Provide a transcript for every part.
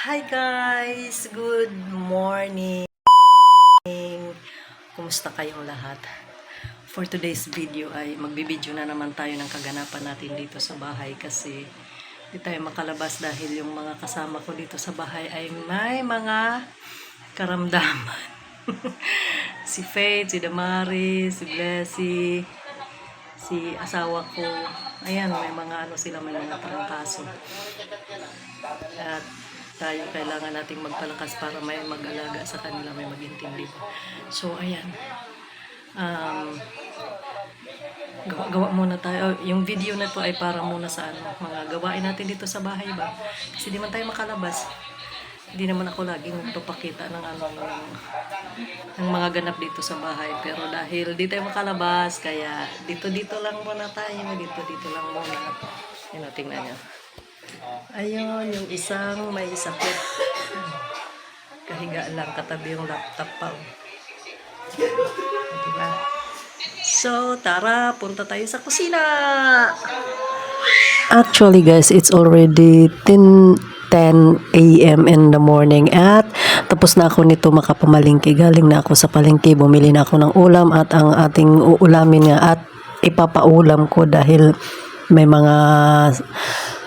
Hi guys! Good morning! Kumusta kayong lahat? For today's video ay magbibideo na naman tayo ng kaganapan natin dito sa bahay kasi di tayo makalabas dahil yung mga kasama ko dito sa bahay ay may mga karamdaman. si Faith, si Damaris, si Blessy, si asawa ko. Ayan, may mga ano sila, may mga tarangkaso. At tayo kailangan nating magpalakas para may mag-alaga sa kanila, may magintindi. So, ayan. Um, gawa, gawa muna tayo. Yung video na to ay para muna sa ano, mga gawain natin dito sa bahay ba? Kasi di man tayo makalabas. Hindi naman ako laging magpapakita ng ano ng, ng mga ganap dito sa bahay. Pero dahil di tayo makalabas, kaya dito-dito lang muna tayo. Dito-dito lang muna. Yan tingnan nyo. Ayun, yung isang may sakit. Kahiga lang, katabi yung laptop pa. oh. Diba? So, tara, punta tayo sa kusina! Actually guys, it's already 10 10 a.m. in the morning at tapos na ako nito makapamalingki. Galing na ako sa palengke, bumili na ako ng ulam at ang ating uulamin nga at ipapaulam ko dahil may mga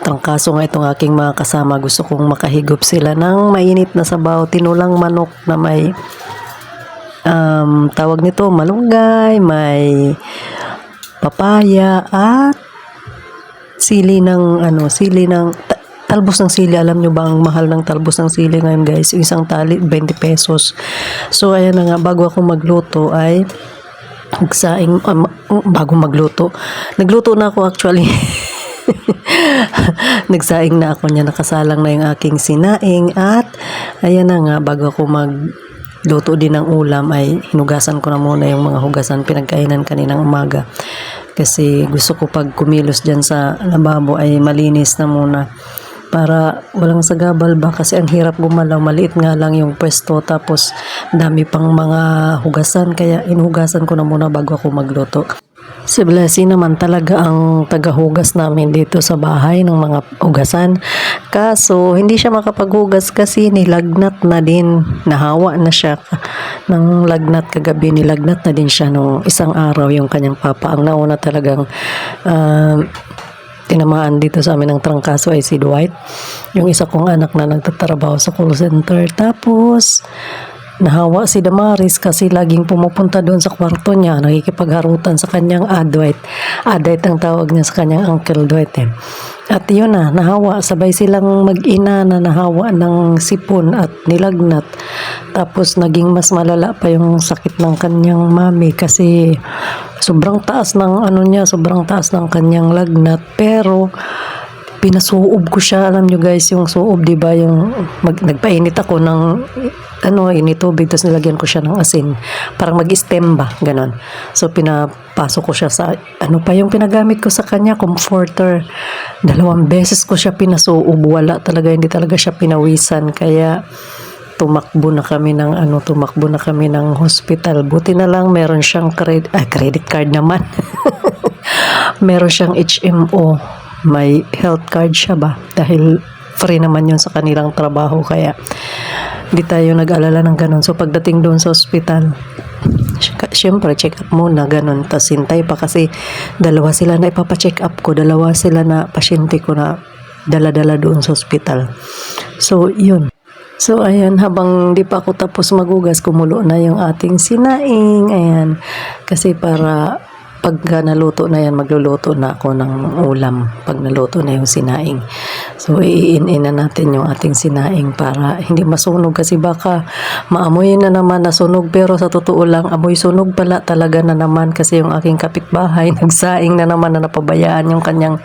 trangkaso nga itong aking mga kasama. Gusto kong makahigop sila ng mainit na sabaw, tinulang manok na may um, tawag nito malunggay, may papaya at sili ng ano, sili ng ta- talbos ng sili. Alam nyo ba ang mahal ng talbos ng sili ngayon guys? Isang tali, 20 pesos. So ayan na nga, bago ako magluto ay nagsaing, um, bago magluto. Nagluto na ako actually. Nagsaing na ako niya, nakasalang na yung aking sinaing. At ayan na nga, bago ako mag luto din ng ulam ay hinugasan ko na muna yung mga hugasan. Pinagkainan kaninang umaga. Kasi gusto ko pag kumilos dyan sa lababo ay malinis na muna. Para walang sagabal ba? Kasi ang hirap gumalaw. Maliit nga lang yung pwesto. Tapos dami pang mga hugasan. Kaya inuhugasan ko na muna bago ako magluto Si Blessy naman talaga ang tagahugas namin dito sa bahay ng mga hugasan. Kaso, hindi siya makapaghugas kasi nilagnat na din. Nahawa na siya ng lagnat kagabi. Nilagnat na din siya nung isang araw yung kanyang papa. Ang nauna talagang um, tinamaan dito sa amin ng trangkaso ay si Dwight. Yung isa kong anak na nagtatrabaho sa call center. Tapos, Nahawa si Damaris kasi laging pumupunta doon sa kwarto niya, nakikipagharutan sa kanyang Adwait. Adwait ang tawag niya sa kanyang Uncle Dwight eh. At yun na, nahawa. Sabay silang mag-ina na nahawa ng sipon at nilagnat. Tapos naging mas malala pa yung sakit ng kanyang mami kasi sobrang taas ng ano niya, sobrang taas ng kanyang lagnat. Pero pinasuob ko siya. Alam nyo guys, yung suob, di ba, yung mag, nagpainit ako ng ano, initubig, tapos nilagyan ko siya ng asin. Parang mag-stem ba, ganon. So, pinapasok ko siya sa, ano pa yung pinagamit ko sa kanya, comforter. Dalawang beses ko siya pinasuob, wala talaga, hindi talaga siya pinawisan. Kaya, tumakbo na kami ng ano, tumakbo na kami ng hospital. Buti na lang meron siyang credit, ah, credit card naman. meron siyang HMO. May health card siya ba? Dahil free naman yun sa kanilang trabaho. Kaya di tayo nag-alala ng ganun. So pagdating doon sa hospital, sy- syempre check up muna ganun. Tapos hintay pa kasi dalawa sila na ipapacheck up ko. Dalawa sila na pasyente ko na dala-dala doon sa hospital. So yun. So, ayan, habang di pa ako tapos magugas, kumulo na yung ating sinaing. Ayan, kasi para pagka naluto na yan, magluluto na ako ng ulam pag naluto na yung sinaing. So, iin-in na natin yung ating sinaing para hindi masunog kasi baka maamoy na naman na sunog pero sa totoo lang, amoy sunog pala talaga na naman kasi yung aking kapitbahay nagsaing na naman na napabayaan yung kanyang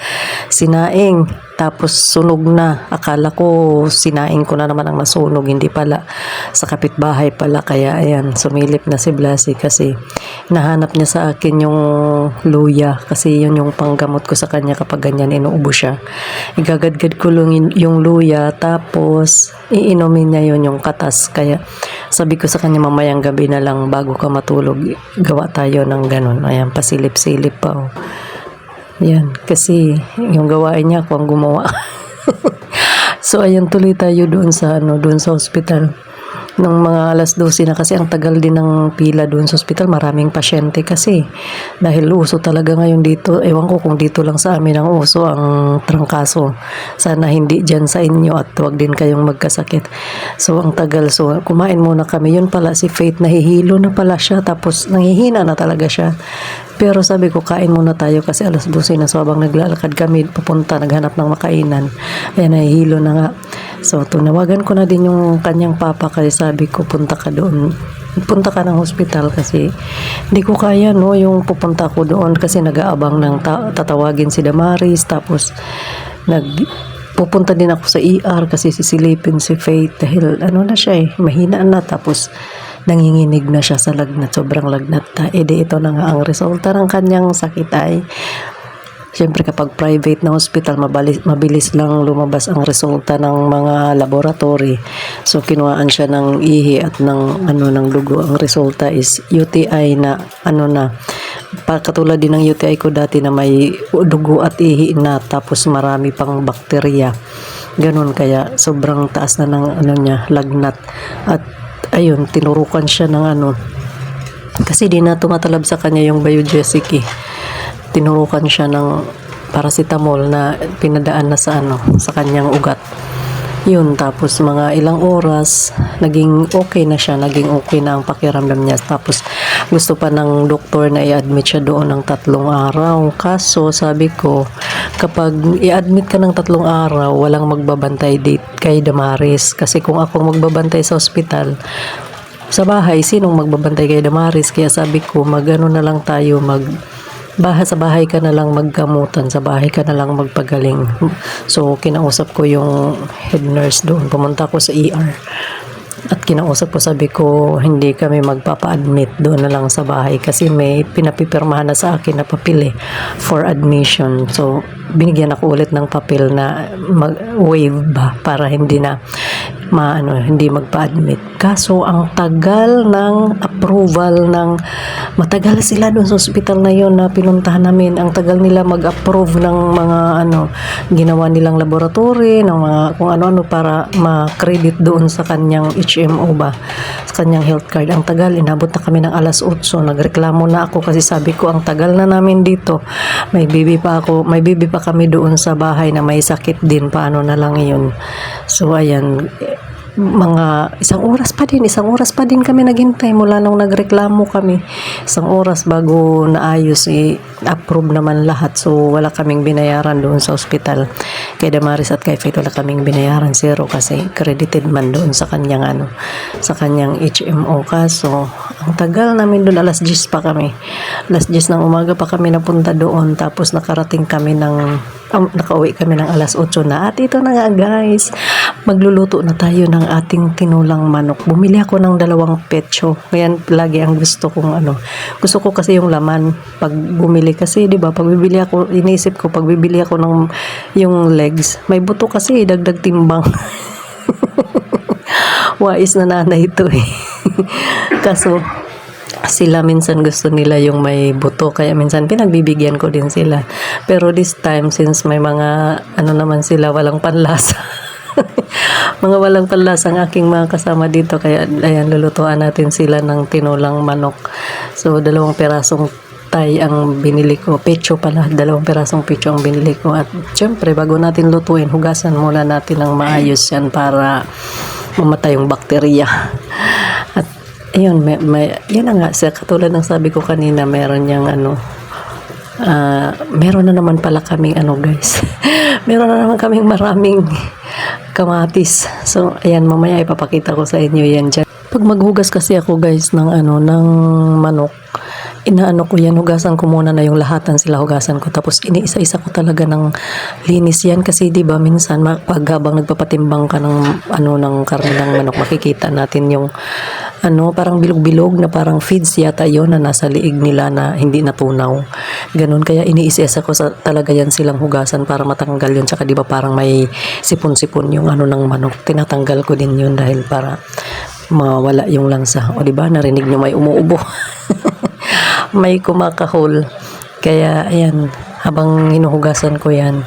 sinaing. Tapos sunog na. Akala ko sinaing ko na naman ang nasunog. Hindi pala. Sa kapitbahay pala. Kaya ayan, sumilip na si Blasi kasi nahanap niya sa akin yung luya. Kasi yun yung panggamot ko sa kanya kapag ganyan inuubo siya. Igagadgad ko lang yun- yung luya. Tapos iinumin niya yun yung katas. Kaya sabi ko sa kanya mamayang gabi na lang bago ka matulog. Gawa tayo ng ganun. Ayan, pasilip-silip pa. Oh. Yan, kasi yung gawain niya ako ang gumawa. So ayan tuloy tayo doon sa ano doon sa hospital ng mga alas 12 na kasi ang tagal din ng pila doon sa hospital maraming pasyente kasi dahil uso talaga ngayon dito ewan ko kung dito lang sa amin ang uso ang trangkaso sana hindi dyan sa inyo at huwag din kayong magkasakit so ang tagal so kumain muna kami yun pala si Faith nahihilo na pala siya tapos nangihina na talaga siya pero sabi ko, kain muna tayo kasi alas 12 na. So, habang naglalakad kami, papunta, naghanap ng makainan. Ayan, nahihilo na nga. So, tunawagan ko na din yung kanyang papa kasi sabi ko, punta ka doon. Punta ka ng hospital kasi hindi ko kaya no yung pupunta ko doon kasi nag-aabang ng ta- tatawagin si Damaris. Tapos nag pupunta din ako sa ER kasi sisilipin si Faith dahil ano na siya eh mahina na. Tapos nanginginig na siya sa lagnat sobrang lagnat na. Eh di ito na nga ang resulta ng kanyang sakit ay Siyempre kapag private na hospital, mabilis, mabilis lang lumabas ang resulta ng mga laboratory. So kinuhaan siya ng ihi at ng ano ng dugo. Ang resulta is UTI na ano na katulad din ng UTI ko dati na may dugo at ihi na tapos marami pang bakterya. Ganun kaya sobrang taas na ng ano niya lagnat at ayun tinurukan siya ng ano kasi di na tumatalab sa kanya yung biogesic eh tinurukan siya ng paracetamol na pinadaan na sa ano sa kanyang ugat. Yun tapos mga ilang oras naging okay na siya naging okay na ang pakiramdam niya. Tapos gusto pa ng doktor na i-admit siya doon ng tatlong araw. Kaso sabi ko kapag i-admit ka ng tatlong araw walang magbabantay date kay Damaris. Kasi kung ako magbabantay sa ospital sa bahay, sinong magbabantay kay Damaris? Kaya sabi ko, magano na lang tayo, mag baha sa bahay ka na lang maggamutan, sa bahay ka na lang magpagaling. So, kinausap ko yung head nurse doon. Pumunta ko sa ER. At kinausap ko, sabi ko, hindi kami magpapa-admit doon na lang sa bahay kasi may pinapipirmahan na sa akin na papel eh, for admission. So, binigyan ako ulit ng papel na mag-waive ba para hindi na maano hindi magpa-admit. Kaso ang tagal ng approval ng matagal sila doon sa ospital na yon na pinuntahan namin. Ang tagal nila mag-approve ng mga ano ginawa nilang laboratory, ng mga kung ano-ano para ma-credit doon sa kanyang HMO ba, sa kanyang health card. Ang tagal, inabot na kami ng alas 8. Nagreklamo na ako kasi sabi ko ang tagal na namin dito. May bibi pa ako, may bibi pa kami doon sa bahay na may sakit din. Paano na lang yun. So ayan, mga isang oras pa din, isang oras pa din kami naghintay mula nung nagreklamo kami. Isang oras bago naayos, i-approve naman lahat. So, wala kaming binayaran doon sa ospital. Kay Damaris at kay Faith, wala kaming binayaran zero kasi credited man doon sa kanyang ano, sa kanyang HMO. Kaso, ang tagal namin doon, alas 10 pa kami. Alas 10 ng umaga pa kami napunta doon. Tapos nakarating kami ng um, nakauwi kami ng alas 8 na. At ito na nga guys, magluluto na tayo ng ating tinulang manok. Bumili ako ng dalawang petso. Ngayon lagi ang gusto kong ano. Gusto ko kasi yung laman pag bumili kasi 'di ba? Pag bibili ako, inisip ko pag bibili ako ng yung legs, may buto kasi dagdag timbang. Wais na nanay ito eh. Kaso sila minsan gusto nila yung may buto kaya minsan pinagbibigyan ko din sila. Pero this time since may mga ano naman sila walang panlasa. Mga walang panlasa ang aking mga kasama dito kaya ayan lulutuan natin sila ng tinulang manok. So dalawang perasong tay ang binili ko. Pecho pala dalawang perasong pecho ang binili ko. At syempre bago natin lutuin hugasan muna natin ng maayos yan para mamatay yung bakterya at ayun may, may yun na nga sa katulad ng sabi ko kanina meron niyang ano ah, meron na naman pala kaming ano guys. Meron na naman kaming maraming kamatis. So ayan mamaya ipapakita ko sa inyo yan dyan pag maghugas kasi ako guys ng ano ng manok inaano ko yan, hugasan ko muna na yung lahatan sila hugasan ko. Tapos iniisa-isa ko talaga ng linis yan kasi 'di ba minsan pag habang nagpapatimbang ka ng ano ng karne ng manok makikita natin yung ano parang bilog-bilog na parang feeds yata yon na nasa liig nila na hindi natunaw. Ganun kaya iniisa-isa ko sa talaga yan silang hugasan para matanggal yun. Tsaka 'di ba parang may sipon-sipon yung ano ng manok. Tinatanggal ko din yun dahil para mawala yung langsa. O 'di ba narinig nyo may umuubo. may kumakahol. Kaya, ayan, habang hinuhugasan ko yan,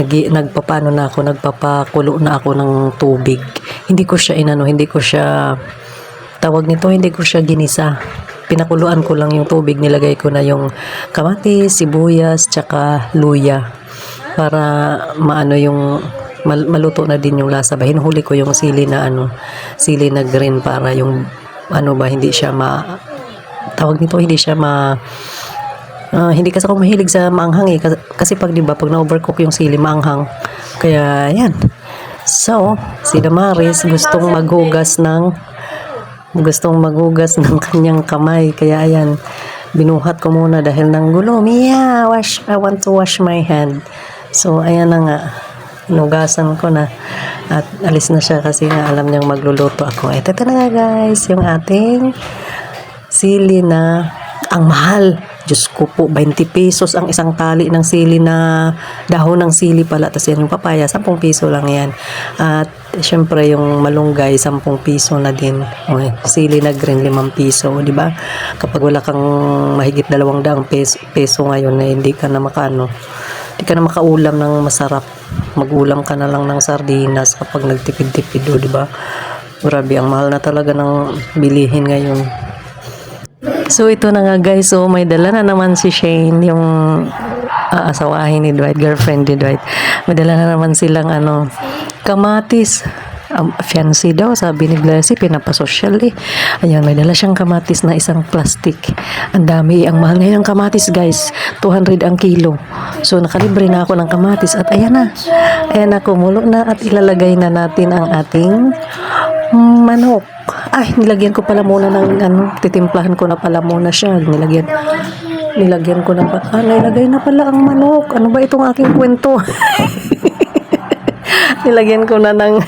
nag, nagpapano na ako, nagpapakulo na ako ng tubig. Hindi ko siya inano, hindi ko siya, tawag nito, hindi ko siya ginisa. Pinakuluan ko lang yung tubig, nilagay ko na yung kamatis, sibuyas, tsaka luya para maano yung mal- maluto na din yung lasa ba? Hinuhuli ko yung sili na ano sili na green para yung ano ba hindi siya ma tawag nito hindi siya ma Ah, hindi kasi ako mahilig sa maanghang eh. Kasi, kasi pag 'di ba pag na-overcook yung sili maanghang. Kaya yan so si Damaris gustong maghugas ng gustong maghugas ng kanyang kamay. Kaya ayan binuhat ko muna dahil ng gulo Mia wash I want to wash my hand. So ayan na nga Inugasan ko na at alis na siya kasi nga alam niyang magluluto ako. Ito na nga guys, yung ating sili na ang mahal. Diyos ko po, 20 pesos ang isang tali ng sili na dahon ng sili pala. Tapos yan yung papaya, 10 piso lang yan. At syempre yung malunggay, 10 piso na din. Okay. Sili na green, 5 piso. Di ba? Kapag wala kang mahigit dalawang daang peso, peso ngayon na hindi ka na makano, hindi ka na makaulam ng masarap. Magulam ka na lang ng sardinas kapag nagtipid-tipid, o, di ba? Grabe, ang mahal na talaga ng bilihin ngayon. So ito na nga guys, so may dala na naman si Shane, yung aasawahin ni Dwight, girlfriend ni Dwight. May dala na naman silang ano, kamatis. Um, fiancé daw, sabi ni Blessy, pinapasosyal eh. Ayan, may dala siyang kamatis na isang plastic. Ang dami, ang mahal ngayon ng kamatis guys. 200 ang kilo. So nakalibre na ako ng kamatis at ayan na. Ayan na, kumulo na at ilalagay na natin ang ating manok. Ay, nilagyan ko pala muna ng ano, titimplahan ko na pala muna siya. Nilagyan nilagyan ko na pa. Ah, nilagay na pala ang manok. Ano ba itong aking kwento? nilagyan ko na ng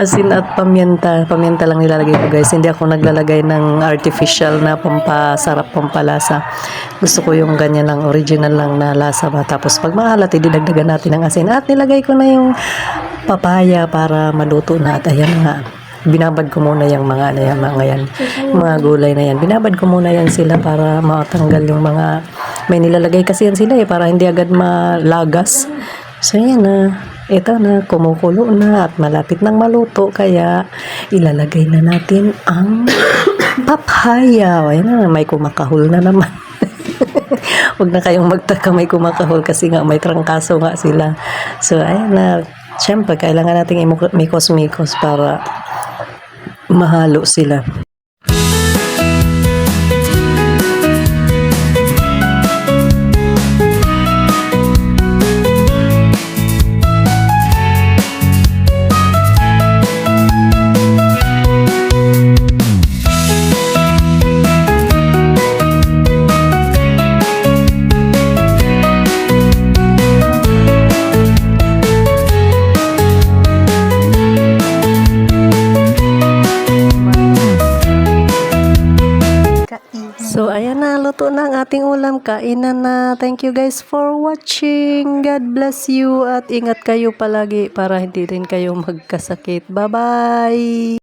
asin at paminta. Paminta lang nilalagay ko guys. Hindi ako naglalagay ng artificial na pampasarap, pampalasa. Gusto ko yung ganyan lang, original lang na lasa ba. Tapos pag maalat, ididagdagan natin ng asin. At nilagay ko na yung papaya para maluto na. At ayan nga, binabad ko muna yung mga ano yan, mga yan, mga gulay na yan. Binabad ko muna yan sila para matanggal yung mga may nilalagay kasi yan sila eh para hindi agad malagas. So yan na. Ito na, kumukulo na at malapit nang maluto kaya ilalagay na natin ang papaya. Ayan na, may kumakahol na naman. Huwag na kayong magtaka may kumakahol kasi nga may trangkaso nga sila. So, ayan na. Siyempre, kailangan nating imikos-mikos para mahalo sila. Ating ulam. Kainan na. Thank you guys for watching. God bless you at ingat kayo palagi para hindi rin kayo magkasakit. Bye-bye!